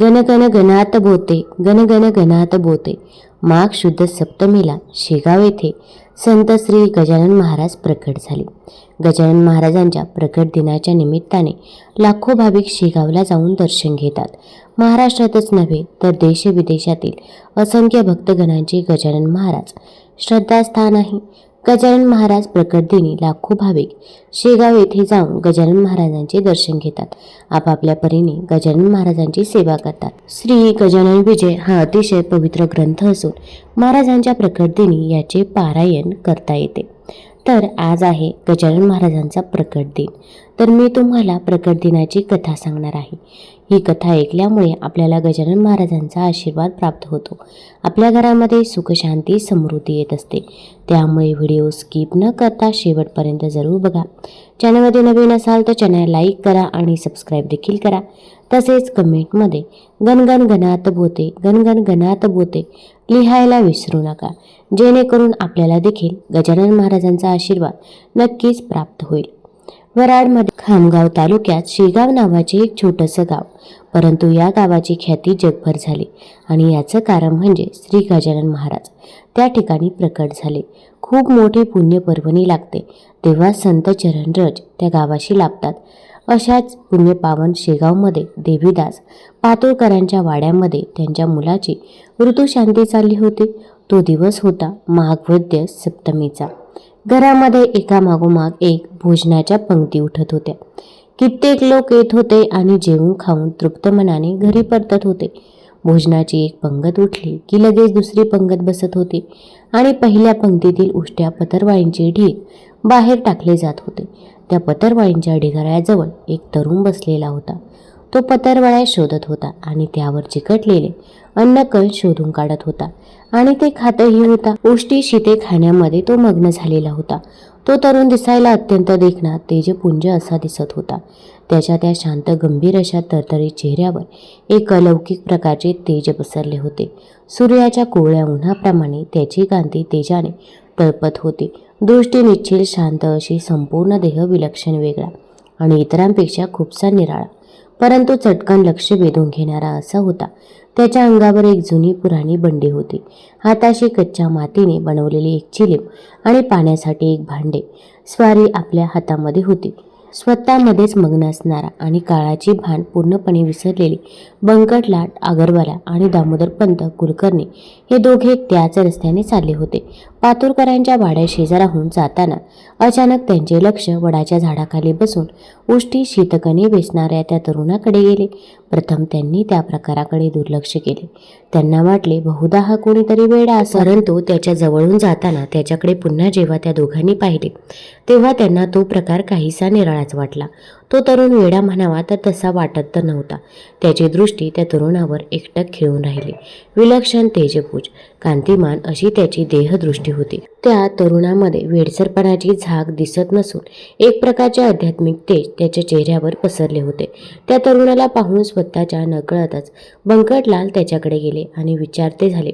गण गण गणात बोते गण गण गणात बोते. माघ शुद्ध सप्तमीला शेगाव येथे संत श्री गजानन महाराज प्रकट झाले. गजानन महाराजांच्या प्रकट दिनाच्या निमित्ताने लाखो भाविक शेगावला जाऊन दर्शन घेतात. महाराष्ट्रातच नव्हे तर देशविदेशातील असंख्य भक्तगणांचे गजानन महाराज श्रद्धास्थान आहे. गजानन महाराज प्रकट दिनी लाखो भाविक शेगाव येथे जाऊन गजानन महाराजांचे दर्शन घेतात. आपापल्या परीने गजानन महाराजांची सेवा करतात. श्री गजानन विजय हा अतिशय पवित्र ग्रंथ असून महाराजांच्या प्रकट दिनी याचे पारायण करता येते. तर आज आहे गजानन महाराजांचा प्रकट दिन. तर मी तुम्हाला प्रकट दिनाची कथा सांगणार आहे. ही कथा ऐकल्यामुळे आपल्याला गजानन महाराजांचा आशीर्वाद प्राप्त होतो. आपल्या घरामध्ये सुखशांती समृद्धी येत असते. त्यामुळे व्हिडिओ स्किप न करता शेवटपर्यंत जरूर बघा. चॅनलमध्ये नवीन असाल तर चॅनल लाईक करा आणि सबस्क्राईब देखील करा. तसेच कमेंटमध्ये गणगण गणात बोते गणगण गणात बोते लिहायला विसरू नका. जेणेकरून आपल्याला देखील गजानन महाराजांचा आशीर्वाद नक्कीच प्राप्त होईल. वराडमध्ये खामगाव तालुक्यात शेगाव नावाचे एक छोटंसं गाव. परंतु या गावाची ख्याती जगभर झाली आणि याचं कारण म्हणजे श्री गजानन महाराज. त्या ठिकाणी प्रकट झाले. खूप मोठी पुण्यपर्वणी लागते. तेव्हा संत चरणरज त्या गावाशी लाभतात. अशाच पुण्यपावन शेगावमध्ये देवीदास पातोळकरांच्या वाड्यामध्ये त्यांच्या मुलाची ऋतुशांती चालली होती. तो दिवस होता माघवद्य सप्तमीचा. घरामध्ये एकामागोमाग एक भोजनाच्या पंक्ती उठत होत्या. कित्येक लोक येत होते आणि जेवून खाऊन तृप्त मनाने घरी परतत होते. भोजनाची एक पंगत उठली की लगेच दुसरी पंगत बसत होती आणि पहिल्या पंक्तीतील उष्ट्या पतरवाईंचे ढीग बाहेर टाकले जात होते. त्या पतरवाईंच्या ढिगाऱ्याजवळ एक तरुण बसलेला होता. तो पतरवळ्या शोधत होता आणि त्यावर चिकटलेले अन्नकण शोधून काढत होता. आणि ते खातही होता. उष्टी शिते खाण्यामध्ये तो मग्न झालेला होता. तो तरुण दिसायला अत्यंत देखणा तेजपुंज असा दिसत होता. त्याच्या त्या शांत गंभीर अशा तरतरीत चेहऱ्यावर एक अलौकिक प्रकारचे तेज पसरले होते. सूर्याच्या कोवळ्या उन्हाप्रमाणे त्याची कांती तेजाने तळपत होती. दृष्टी निश्चिल शांत अशी संपूर्ण देह विलक्षण वेगळा आणि इतरांपेक्षा खूपसा निराळा. परंतु चटकन लक्ष वेधून घेणारा असा होता. त्याच्या अंगावर एक जुनी पुराणी बंडी होती. हाताशी कच्च्या मातीने बनवलेली एक चिलीम आणि पाण्यासाठी एक भांडे स्वारी आपल्या हातामध्ये होती. स्वतःमध्येच मग्न असणारा आणि काळाची भान पूर्णपणे विसरलेली बंकट लाट आगरवाला आणि दामोदर पंत कुलकर्णी हे दोघे त्याच रस्त्याने चालले होते. पातुरकरांच्या वाड्या शेजाराहून जाताना अचानक त्यांचे लक्ष वडाच्या झाडाखाली बसून उष्टी शीतकणी वेचणाऱ्या त्या तरुणाकडे गेले. प्रथम त्यांनी त्या प्रकाराकडे दुर्लक्ष केले. त्यांना वाटले बहुधा हा कोणीतरी वेडा असा. परंतु त्याच्या जवळून जाताना त्याच्याकडे पुन्हा जेव्हा त्या दोघांनी पाहिले तेव्हा त्यांना तो प्रकार काहीसा निराळाच वाटला. तो तरुण वेडा म्हणावा तर तसा वाटत तर नव्हता. त्याची दृष्टी त्या तरुणावर एकटक खिळून राहिली. विलक्षण तेजपूज कांतिमान अशी त्याची देहदृष्टी होती. त्या तरुणामध्ये वेडसरपणाची झाक दिसत नसून एक प्रकारचे आध्यात्मिक तेज त्याच्या चेहऱ्यावर पसरले होते. त्या तरुणाला पाहून स्वतःच्या नकळतच बंकटलाल त्याच्याकडे गेले आणि विचारते झाले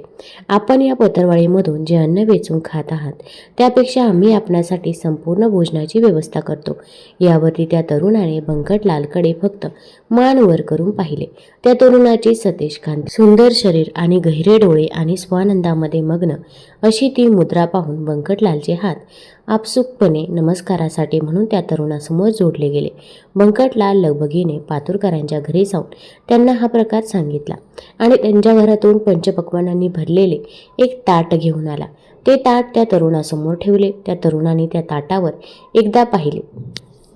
आपण या पतरवाळीमधून जे अन्न वेचून खात आहात त्यापेक्षा आम्ही आपणासाठी संपूर्ण भोजनाची व्यवस्था करतो. यावरती त्या तरुणाने बंकटलालकडे फक्त मान वर करून पाहिले. त्या तरुणाची सतेश कांती सुंदर शरीर आणि गहिरे डोळे आणि स्वानंदामध्ये मग्न अशी ती मुद्रा पाहून बंकटलालचे हात आपसुकपणे नमस्कारासाठी म्हणून त्या तरुणासमोर जोडले गेले. बंकटलाल लगबगीने पातुरकरांच्या घरी जाऊन त्यांना हा प्रकार सांगितला आणि त्यांच्या घरातून पंचपक्वानांनी भरलेले एक ताट घेऊन आला. ते ताट त्या तरुणासमोर ठेवले. त्या तरुणाने त्या ताटावर एकदा पाहिले.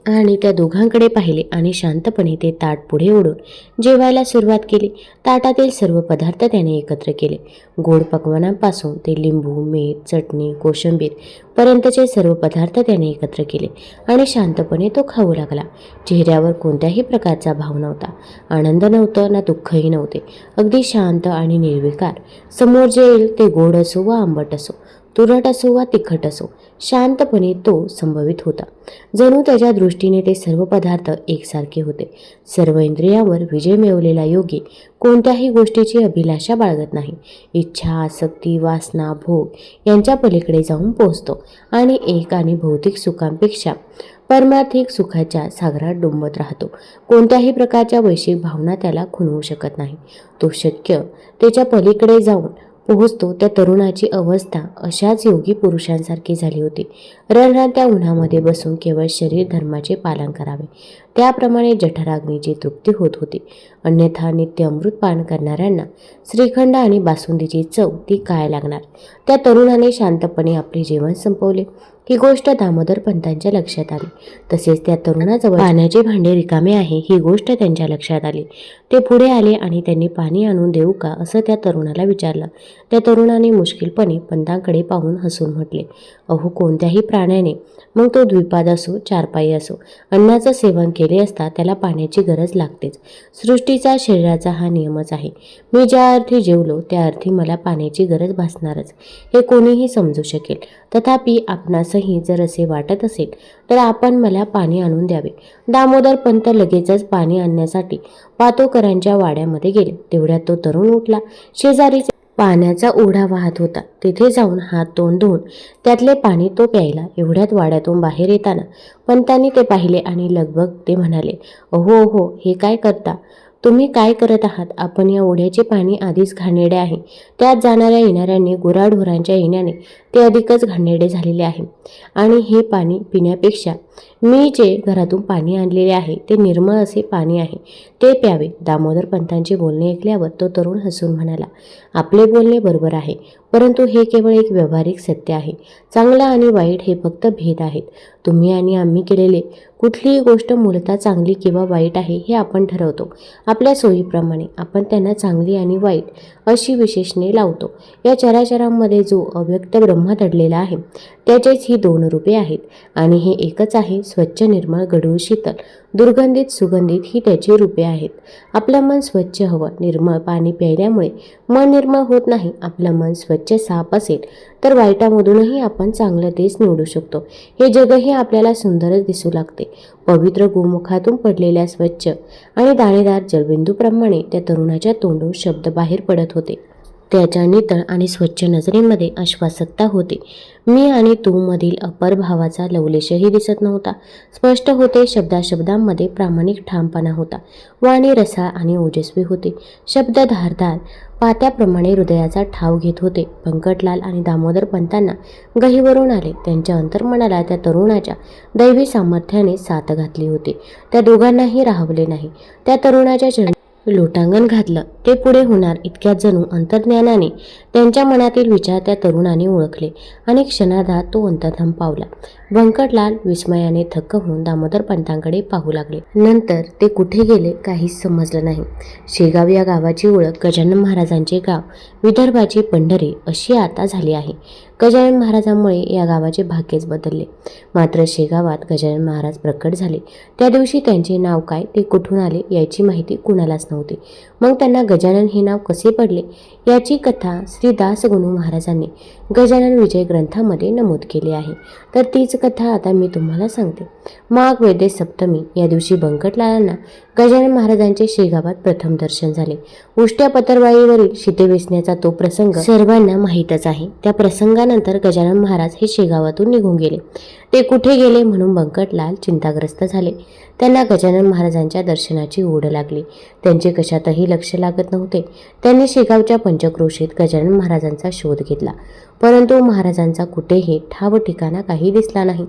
आणि त्या दोघांकडे पाहिले आणि शांतपणे ते ताट पुढे ओढून जेवायला सुरुवात केली. ताटातील सर्व पदार्थ त्याने एकत्र केले. गोड पकवानांपासून ते लिंबू मीठ चटणी कोशिंबीर पर्यंतचे सर्व पदार्थ त्याने एकत्र केले आणि शांतपणे तो खाऊ लागला. चेहऱ्यावर कोणत्याही प्रकारचा भाव नव्हता. आनंद नव्हतं ना दुःखही नव्हते. अगदी शांत आणि निर्विकार. समोर जे येईल ते गोड असो वा आंबट असो तुरट असो वा तिखट असो शांतपणे तो संभवित होता. जणू त्याच्या दृष्टीने ते सर्व पदार्थ एकसारखे होते. सर्व इंद्रियावर विजय मिळवलेला योगी कोणत्याही गोष्टीची अभिलाषा बाळगत नाही. इच्छा आसक्ती वासना भोग यांच्या पलीकडे जाऊन पोहोचतो आणि एक आणि भौतिक सुखांपेक्षा परमार्थिक सुखाच्या सागरात डुंबत राहतो. कोणत्याही प्रकारच्या वैश्विक भावना त्याला खुणवू शकत नाही. तो शक्य त्याच्या पलीकडे जाऊन पोहोचतो त्या तरुणाची अवस्था अशाच योगी पुरुषांसारखी झाली होती. रणरात्या उन्हामध्ये बसून केवळ शरीर धर्माचे पालन करावे. त्याप्रमाणे जठराग्नीची तृप्ती होत होती. अन्यथा नित्य अमृत पान करणाऱ्यांना श्रीखंड आणि बासुंदीची चव ती काय लागणार? त्या तरुणाने शांतपणे आपले जेवण संपवले. ही गोष्ट दामोदर पंतांच्या लक्षात आली. तसेच त्या तरुणाजवळ पाण्याचे भांडे रिकामे आहे ही गोष्ट त्यांच्या लक्षात आली. ते पुढे आले आणि त्यांनी पाणी आणून देऊ का असं त्या तरुणाला विचारलं. त्या तरुणाने मुश्किलपणे पंतांकडे पाहून हसून म्हटले अहो कोणत्याही प्राण्याने. मग तो द्विपाद असो चारपाई असो अन्नाचं सेवन केले असता त्याला पाण्याची गरज लागतेच. सृष्टीचा शरीराचा हा नियमच आहे. मी ज्या अर्थी जेवलो त्या अर्थी मला पाण्याची गरज भासणारच. हे कोणीही समजू शकेल. तथापि आपणासही जर असे वाटत असेल तर आपण मला पाणी आणून द्यावे. दामोदर पंत लगेचच पाणी आणण्यासाठी पातोकरांच्या वाड्यामध्ये गेले. तेवढ्यात तो तरुण उठला. शेजारीच पाण्याचा ओढा वाहत होता. तिथे जाऊन हात तोंड धुवून त्यातले पाणी तो प्यायला एवढ्यात वाड्यातून बाहेर येताना पंतांनी ते पाहिले आणि लगबग ते म्हणाले अहो अहो हे काय करता? तुम्ही काय करत आहात? आपण या ओढ्याचे पाणी आधीच घाणेरडे आहे. त्यात जाणाऱ्या येणाऱ्यांनी गुराढोरांच्या येण्याने ते अधिकच घाणेडे झालेले आहे. आणि हे पाणी पिण्यापेक्षा मी जे घरातून पाणी आणलेले आहे ते निर्मळ असे पाणी आहे. ते प्यावे. दामोदर पंतांचे बोलणे ऐकल्यावर तो तरुण हसून म्हणाला आपले बोलणे बरोबर आहे परंतु हे केवळ एक व्यावहारिक सत्य आहे. चांगला आणि वाईट हे फक्त भेद आहेत. तुम्ही आणि आम्ही केलेले कुठलीही गोष्ट मूलतः चांगली किंवा वाईट आहे हे आपण ठरवतो. आपल्या सोयीप्रमाणे आपण त्यांना चांगली आणि वाईट अशी विशेषणे लावतो. या चराचरांमध्ये जो अव्यक्त ब्रह्म दडलेला आहे त्याचेच ही दोन रूपे आहेत आणि हे एकच आहे. स्वच्छ निर्मळ गढूळ शीतल. दुर्गंधित सुगंधित ही त्याची रूपे आहेत. आपलं मन स्वच्छ हवं. निर्मळ पाणी प्यायल्यामुळे मन निर्मळ होत नाही आपलं मन स्वच्छ साफ असेल तर वाईटामधूनही आपण चांगलं तेच निवडू शकतो. हे जगही आपल्याला सुंदरच दिसू लागते. पवित्र गोमुखातून पडलेल्या स्वच्छ आणि दाणेदार जलबिंदूप्रमाणे त्या तरुणाच्या तोंडून शब्द बाहेर पडत होते. त्याच्या नितळ आणि स्वच्छ नजरेमध्ये आश्वासकता होती. मी आणि तू मधील अपर भावाचा लवलेशही दिसत नव्हता. स्पष्ट होते शब्दाशब्दांमध्ये प्रामाणिक ठामपणा होता. वाणी रसाळ आणि ओजस्वी होती. शब्द धारदार पात्याप्रमाणे हृदयाचा ठाव घेत होते. पंकटलाल आणि दामोदर पंतांना गहीवरून आले. त्यांच्या अंतर्मनाला त्या तरुणाच्या दैवी सामर्थ्याने साथ घातली होती. त्या दोघांनाही राहवले नाही. त्या तरुणाच्या लोटांगण घातलं. ते पुढे होणार इतक्यात जणू अंतर्ज्ञानाने त्यांच्या मनातील विचार त्या तरुणाने ओळखले. आणि क्षणार्धात तो अंतर्धम पावला. व्यंकटलाल विस्मयाने थक्क होऊन दामोदर पंतांकडे पाहू लागले. नंतर ते कुठे गेले काहीच समजलं नाही. शेगाव या गावाची ओळख गजानन महाराजांचे गाव विदर्भाची पंढरी अशी आता झाली आहे. गजानन महाराजांमुळे या गावाचे भाग्यच बदलले. मात्र शेगावात गजानन महाराज प्रकट झाले. त्या दिवशी त्यांचे नाव काय ते कुठून आले याची माहिती कुणालाच नव्हती. मग त्यांना गजानन हे नाव कसे पडले याची कथा श्री दासगुणू महाराजांनी गजानन विजय ग्रंथामध्ये नमूद केली आहे. तर तीच कथा आता मी तुम्हाला सांगते. माघ वेदे सप्तमी या दिवशी बंकटलालांना गजानन महाराजांचे शेगावात प्रथम दर्शन झाले. उष्ट्या पतरवाळीवरील शिते वेचण्याचा तो प्रसंग सर्वांना माहीतच आहे. त्या प्रसंगानंतर गजानन महाराज हे शेगावातून निघून गेले. ते कुठे गेले म्हणून बंकटलाल चिंताग्रस्त झाले. त्यांना गजानन महाराजांच्या दर्शनाची ओढ लागली. त्यांचे कशातही लक्ष लागत नव्हते. त्यांनी शेगावच्या पंचक्रोशीत गजानन महाराजांचा शोध घेतला. परंतु महाराजांचा कुठेही ठाव ठिकाणा काही दिसला नाही.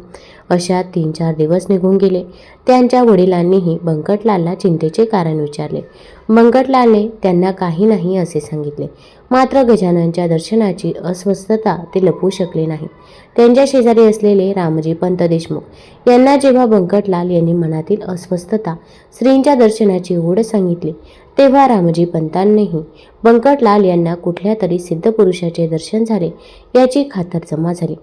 अशा तीन चार दिवस निघून गेले. त्यांच्या वडिलांनीही बंकटलालला चिंतेचे कारण विचारले. बंकटलालने त्यांना काही नाही असे सांगितले. मात्र गजाननच्या दर्शनाची अस्वस्थता ते लपवू शकले नाही. त्यांच्या शेजारी असलेले रामजी पंत देशमुख यांना जेव्हा बंकटलाल यांनी मनातील अस्वस्थता स्त्रींच्या दर्शनाची ओढ सांगितली तेव्हा रामजी पंतांनीही बंकटलाल यांना कुठल्या तरी सिद्ध पुरुषाचे दर्शन झाले याची खातर जमा झाली.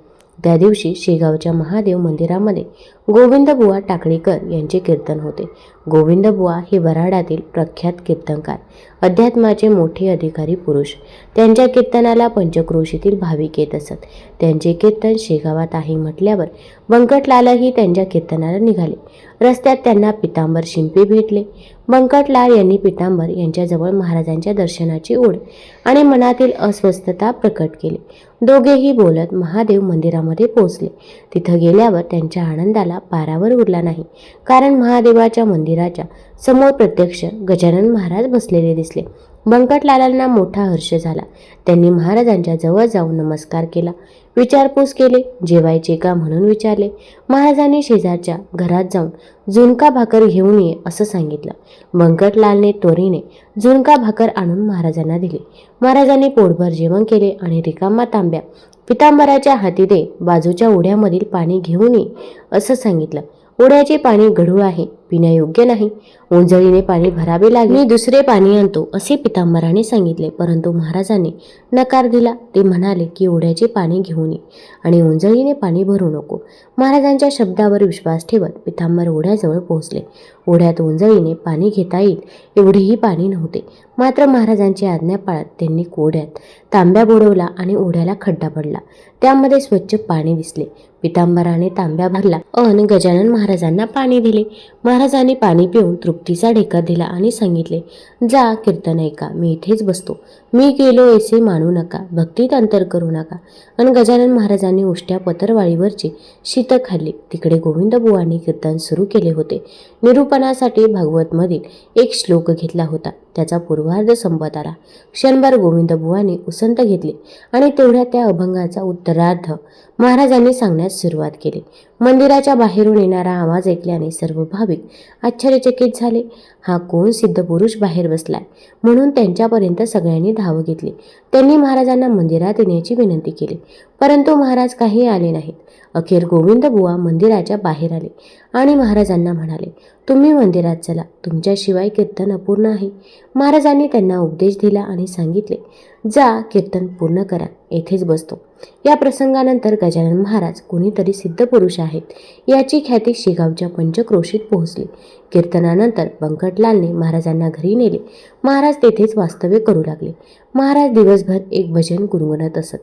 त्या दिवशी शेगावच्या महादेव मंदिरामध्ये गोविंदबुवा टाकळीकर यांचे कीर्तन होते. गोविंदबुवा हे वराडातील प्रख्यात कीर्तनकार अध्यात्माचे मोठे अधिकारी पुरुष. त्यांच्या कीर्तनाला पंचक्रोशीतील भाविक येत असत. त्यांचे कीर्तन शेगावात आहे म्हटल्यावर बंकटलालही त्यांच्या कीर्तनाला निघाले. रस्त्यात त्यांना पितांबर शिंपी भेटले. बंकटलाल यांनी पितांबर यांच्याजवळ महाराजांच्या दर्शनाची ओढ आणि मनातील अस्वस्थता प्रकट केली. दोघेही बोलत महादेव मंदिरामध्ये पोहोचले. तिथं गेल्यावर त्यांच्या आनंदाला पारावर उरला नाही. कारण महादेवाच्या मंदिराच्या समोर प्रत्यक्ष गजानन महाराज बसलेले दिसले. बंकटलालांना मोठा हर्ष झाला. त्यांनी महाराजांच्या जवळ जाऊन नमस्कार केला. विचारपूस केले जेवायचे का म्हणून विचारले. महाराजांनी शेजारच्या घरात जाऊन झुणका भाकर घेऊन ये असं सांगितलं. बंकटलालने त्वरीने झुणका भाकर आणून महाराजांना दिली. महाराजांनी पोटभर जेवण केले आणि रिकामा तांब्या पितांबराच्या हाती दे बाजूच्या ओढ्यामधील पाणी घेऊन ये असं सांगितलं. ओढ्याचे पाणी गढूळ आहे. पिण्यायोग्य नाही. उंजळीने पाणी भरावे लागले. मी दुसरे पाणी आणतो असे पितांबराने सांगितले. परंतु महाराजांनी नकार दिला. ते म्हणाले की ओढ्याचे पाणी घेऊन ये आणि उंजळीने पाणी भरू नको. महाराजांच्या शब्दावर विश्वास ठेवत पितांबर ओढ्याजवळ पोहोचले. ओढ्यात उंजळीने पाणी घेता येईल एवढेही पाणी नव्हते. मात्र महाराजांची आज्ञा पाळत त्यांनी ओढ्यात तांब्या बुडवला आणि ओढ्याला खड्डा पडला. त्यामध्ये स्वच्छ पाणी दिसले. पितांबराने तांब्या भरला. अन गजानन महाराजांना पाणी दिले. महाराजांनी पाणी पिऊन तृप्तीचा ढेका दिला आणि सांगितले जा कीर्तन ऐका मी इथेच बसतो. मी गेलो ऐसे मानू नका भक्तीत अंतर करू नका. आणि गजानन महाराजांनी उष्ट्या पतरवाळीवरची शीत खाल्ली. तिकडे गोविंदबुवांनी कीर्तन सुरू केले होते. निरूपणासाठी भागवतमधील एक श्लोक घेतला होता. त्याचा पूर्वार्ध संपत आला. क्षणभर गोविंदबुवांनी उसंत घेतली आणि तेवढ्या त्या अभंगाचा उत्तरार्ध महाराजांनी सांगण्यास सुरुवात केली. मंदिराच्या बाहेरून येणारा आवाज ऐकल्याने सर्व भाविक आश्चर्यचकित झाले. हा कोण सिद्ध पुरुष बाहेर बसलाय? म्हणून त्यांच्यापर्यंत सगळ्यांनी धाव घेतली. त्यांनी महाराजांना मंदिरात येण्याची विनंती केली. परंतु महाराज काही आले नाहीत. अखेर गोविंद बुवा मंदिराच्या बाहेर आले आणि महाराजांना म्हणाले तुम्ही मंदिरात चला. तुमच्याशिवाय कीर्तन अपूर्ण आहे. महाराजांनी त्यांना उपदेश दिला आणि सांगितले जा कीर्तन पूर्ण करा. येथेच बसतो. या प्रसंगानंतर गजानन महाराज कोणीतरी सिद्ध पुरुष आहेत. याची ख्याती शेगावच्या पंचक्रोशीत पोहोचली. कीर्तनानंतर बंकटलालने महाराजांना घरी नेले. महाराज तेथेच वास्तव्य करू लागले. महाराज दिवसभर एक भजन गुणगुणत असत.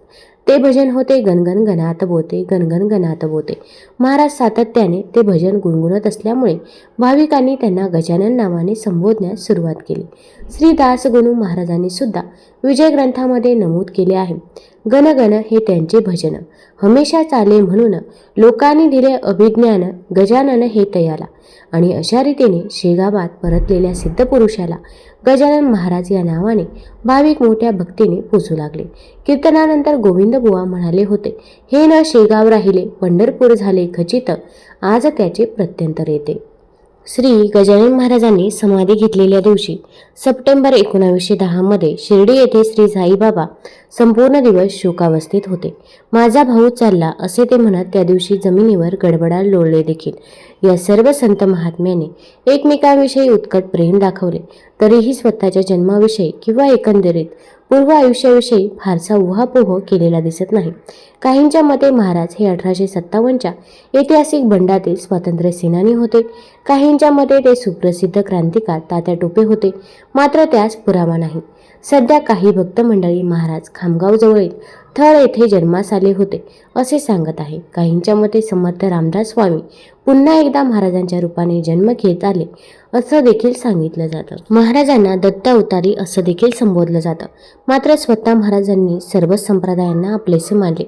ते भजन होते गणगण गणात बोते गणगण गणात बोते. महाराज सातत्याने ते भजन गुणगुणत असल्यामुळे भाविकांनी त्यांना गजानन नावाने संबोधण्यास सुरुवात केली. श्री दासगुणू महाराजांनी सुद्धा विजय ग्रंथामध्ये नमूद केले आहे. गणगण हे त्यांचे भजन. हमेशा चाले म्हणून लोकांनी दिले अभिज्ञान गजानन हे तयाला. आणि अशा रीतीने शेगावात परतलेल्या सिद्धपुरुषाला गजानन महाराज या नावाने भाविक मोठ्या भक्तीने पोचू लागले. कीर्तनानंतर गोविंद बुवा म्हणाले होते हे न शेगाव राहिले पंढरपूर झाले खचित. आज त्याचे प्रत्यंतर येते. श्री गजानन महाराजांनी समाधी घेतलेल्या दिवशी सप्टेंबर एकोणावीसशे दहामध्ये शिर्डी येथे श्री साईबाबा संपूर्ण दिवस शोकावस्थेत होते. माझा भाऊ चालला असे ते म्हणत त्या दिवशी जमिनीवर गडबडाल लोळले देखील. या सर्व संत महात्म्याने एकमेकांविषयी उत्कट प्रेम दाखवले. तरीही स्वतःच्या जन्माविषयी किंवा एकंदरीत पूर्व आयुष्याविषयी फारसा उहापोह केलेला दिसत नाही. काहींच्या मते महाराज हे अठराशे सत्तावन्नच्या ऐतिहासिक बंडातील स्वातंत्र्य सेनानी होते. काहींच्या मते ते सुप्रसिद्ध क्रांतिकार तात्या टोपे होते. मात्र त्यास पुरावा नाही. सध्या काही भक्त मंडळी महाराज खामगावजवळील थळ येथे जन्मास आले होते असे सांगत आहे. काहींच्या मते समर्थ रामदास स्वामी पुन्हा एकदा महाराजांच्या रूपाने जन्म घेत आले असं देखील सांगितलं जातं. महाराजांना दत्त अवतारी असं देखील संबोधलं जातं. मात्र स्वतः महाराजांनी सर्व संप्रदायांना आपलेसे मानले.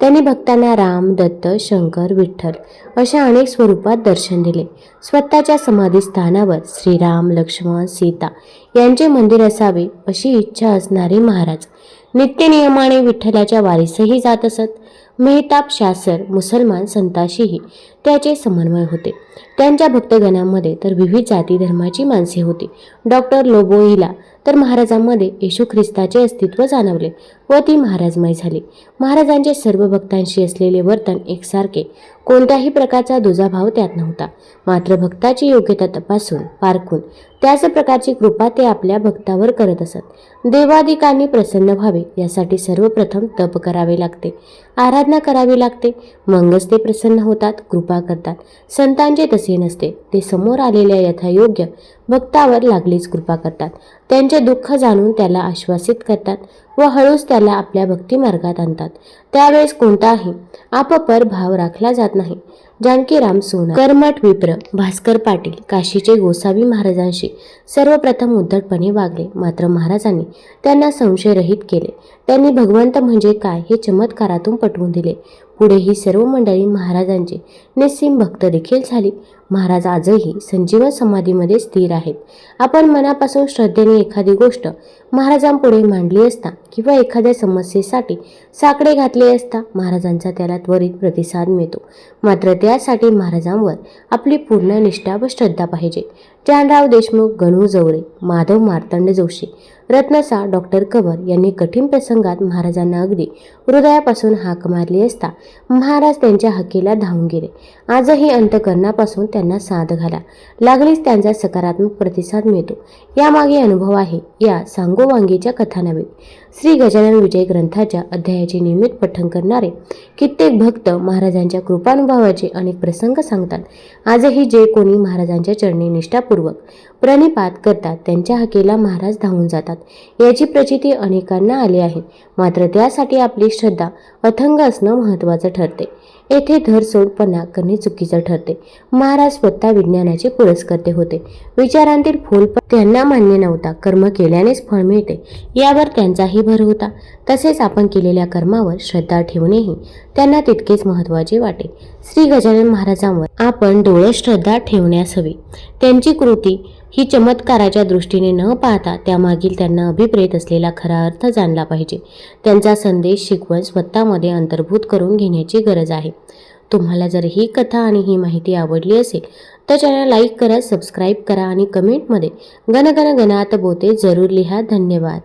त्यांनी भक्तांना राम दत्त शंकर विठ्ठल अशा अनेक स्वरूपात दर्शन दिले. स्वतःच्या समाधीस्थानावर श्रीराम लक्ष्मण सीता यांचे मंदिर असावे अशी इच्छा असणारे महाराज नित्यनियमाने विठ्ठलाच्या वारीसही जात असत. मेहताब शासर मुसलमान संताशीही त्याचे समन्वय होते. त्यांच्या भक्तगणांमध्ये तर विविध जाती धर्माची माणसे होती. डॉक्टर लोबोईला तर महाराजांमध्ये येशू ख्रिस्ताचे अस्तित्व जाणवले व ती महाराजमय झाली. महाराजांचे सर्व भक्तांशी असलेले वर्तन एकसारखे. कोणत्याही प्रकारचा दुजाभाव त्यात नव्हता. मात्र भक्ताची योग्यता तपासून पारखून त्याच प्रकारची कृपा ते आपल्या भक्तावर करत असत. देवाधिकांनी प्रसन्न व्हावे यासाठी सर्वप्रथम तप करावे लागते. आराधना करावी लागते. मगच ते प्रसन्न होतात कृपा करतात. संतांचे तसे नसते. ते समोर आलेल्या यथायोग्य भक्तावर लागलीच कृपा करतात. त्यांचे दुःख जाणून त्याला आश्वासित करतात. व हळूच त्याला आपल्या भक्ती मार्गात आणतात. त्यावेळेस कोणताही आपपर भाव राखला जात नाही. जानकीराम सोना कर्मठ विप्र भास्कर पाटील काशीचे गोसावी महाराजांशी सर्वप्रथम उद्धटपणे वागले. मात्र महाराजांनी त्यांना संशयरहित केले. त्यांनी भगवंत म्हणजे काय हे चमत्कारातून पटवून दिले. पुढे ही सर्व मंडळी महाराजांचे निस्सीम भक्त देखील झाली. महाराज आजही संजीवन समाधीमध्ये स्थिर आहेत. आपण मनापासून श्रद्धेने एखादी गोष्ट महाराजांपुढे मांडली असता किंवा एखाद्या समस्येसाठी साकडे घातले असता महाराजांचा त्याला त्वरित प्रतिसाद मिळतो. मात्र त्यासाठी महाराजांवर आपली पूर्ण निष्ठा व श्रद्धा पाहिजे. जानराव देशमुख गणू जवळे माधव मार्तंड जोशी रत्नसा डॉक्टर कवर यांनी कठीण प्रसंगात महाराजांना अगदी हृदयापासून हाक मारली असता महाराज त्यांच्या हकीला धावून गेले. आजही अंतकरणापासून त्यांना साथ घाला. लागलीच त्यांचा सकारात्मक प्रतिसाद मिळतो. यामागे अनुभव आहे या सांगोवांगीच्या कथा श्री गजानन विजय ग्रंथाच्या अध्यायाचे नियमित पठण करणारे कित्येक भक्त महाराजांच्या कृपानुभवाचे अनेक प्रसंग सांगतात. आजही जे कोणी महाराजांच्या चरणी निष्ठापूर्वक प्रणिपात करतात त्यांच्या हकेला महाराज धावून जातात. याची प्रचिती अनेकांना आली आहे. मात्र त्यासाठी आपली श्रद्धा अथंग असणं महत्त्वाचं ठरते. येथे धरसोडपणा करणे चुकीचं ठरते. महाराज स्वतः विज्ञानाचे पुरस्कर्ते होते. विचारांतील फूल त्यांना मान्य नव्हता. कर्म केल्यानेच फळ मिळते. यावर त्यांचाही भर होता. तसेच आपण केलेल्या कर्मावर श्रद्धा ठेवणेही त्यांना तितकेच महत्त्वाचे वाटे. श्री गजानन महाराजांवर आपण डोळे श्रद्धा ठेवण्यास हवी. त्यांची कृती ही चमत्काराच्या दृष्टीने न पाहता त्यामागील त्यांना अभिप्रेत असलेला खरा अर्थ जाणला पाहिजे. त्यांचा संदेश शिकवण स्वतःमध्ये अंतर्भूत करून घेण्याची गरज आहे. तुम्हाला जर ही कथा आणि ही माहिती आवडली असेल तर चॅनल लाईक करा सबस्क्राईब करा आणि कमेंटमध्ये गणगण गणात बोते जरूर लिहा. धन्यवाद.